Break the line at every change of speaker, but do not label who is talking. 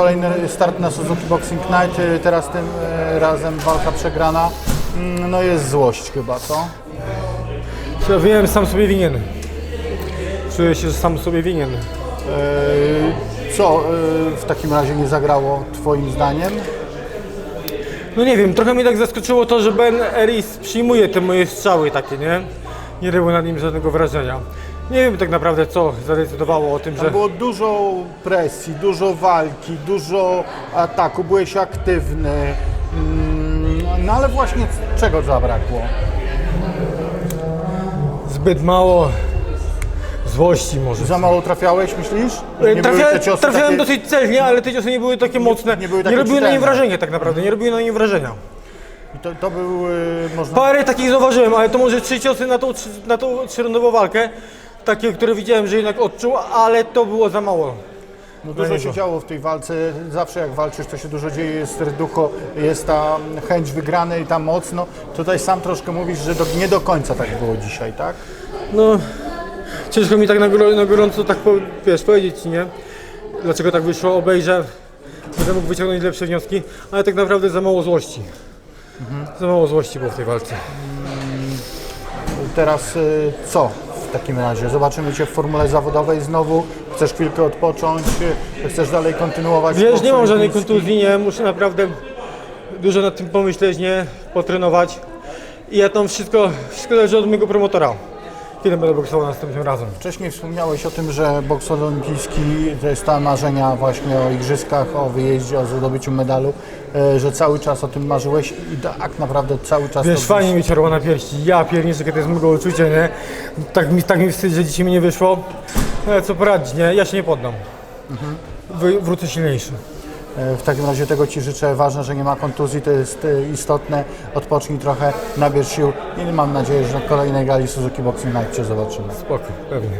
kolejny start na Suzuki Boxing Night, y, teraz tym y, razem walka przegrana. Mm, No jest złość chyba, co?
Ja wiem, sam sobie winien. Czuję się, że sam sobie winien.
Y, Co w takim razie nie zagrało Twoim zdaniem?
No nie wiem, trochę mnie tak zaskoczyło to, że Ben Eris przyjmuje te moje strzały takie, nie? Nie robił nad nim żadnego wrażenia. Nie wiem tak naprawdę co zadecydowało o tym, że...
Tam było dużo presji, dużo walki, dużo ataku, byłeś aktywny. Mm, No ale właśnie czego zabrakło?
Zbyt mało złości może.
Za mało trafiałeś, myślisz? Że nie były
Trafia,
te ciosy
trafiałem
takie-
dosyć celnie, ale te ciosy nie były takie mocne.
nie były takie
robiły na nim
czytelne.
wrażenia tak naprawdę, nie robiły na nim wrażenia.
To, to był, y, można
Parę takich zauważyłem, ale to może trzy ciosy na tą, trzy- na tą trzyrundową walkę. Takie, które widziałem, że jednak odczuł, ale to było za mało.
No dużo się działo w tej walce. Zawsze jak walczysz, to się dużo dzieje, jest serducho, jest ta chęć wygranej, ta moc. No, tutaj sam troszkę mówisz, że do, nie do końca tak było dzisiaj, tak?
No, ciężko mi tak na, gro- na gorąco tak po, wiesz, powiedzieć nie? Dlaczego tak wyszło, obejrzę, będę mógł wyciągnąć lepsze wnioski, ale tak naprawdę za mało złości. Za mało złości było w tej walce.
Teraz y, co w takim razie? Zobaczymy Cię w formule zawodowej znowu. Chcesz chwilkę odpocząć? Chcesz dalej kontynuować?
Wiesz, nie mam żadnej kontuzji, nie, muszę naprawdę dużo nad tym pomyśleć, nie, potrenować. I ja tam wszystko, wszystko zależy od mojego promotora. Kiedy będę boksował następnym razem.
Wcześniej wspomniałeś o tym, że boks olimpijski to jest ta marzenia właśnie o igrzyskach, o wyjeździe, o zdobyciu medalu, y, że cały czas o tym marzyłeś i tak naprawdę cały czas
Wiesz, fajnie mi czerwona pierści, ja pierniczę, to jest mego uczucie, nie? Tak mi, tak mi wstyd, że dzisiaj mi nie wyszło. Ale co poradzić, nie? Ja się nie poddam. Wy, wrócę silniejszy.
E, W takim razie tego Ci życzę. Ważne, że nie ma kontuzji, to jest e, istotne. Odpocznij trochę, nabierz sił i mam nadzieję, że na kolejnej gali Suzuki Boxing Night Cię zobaczymy.
Spoko, pewnie.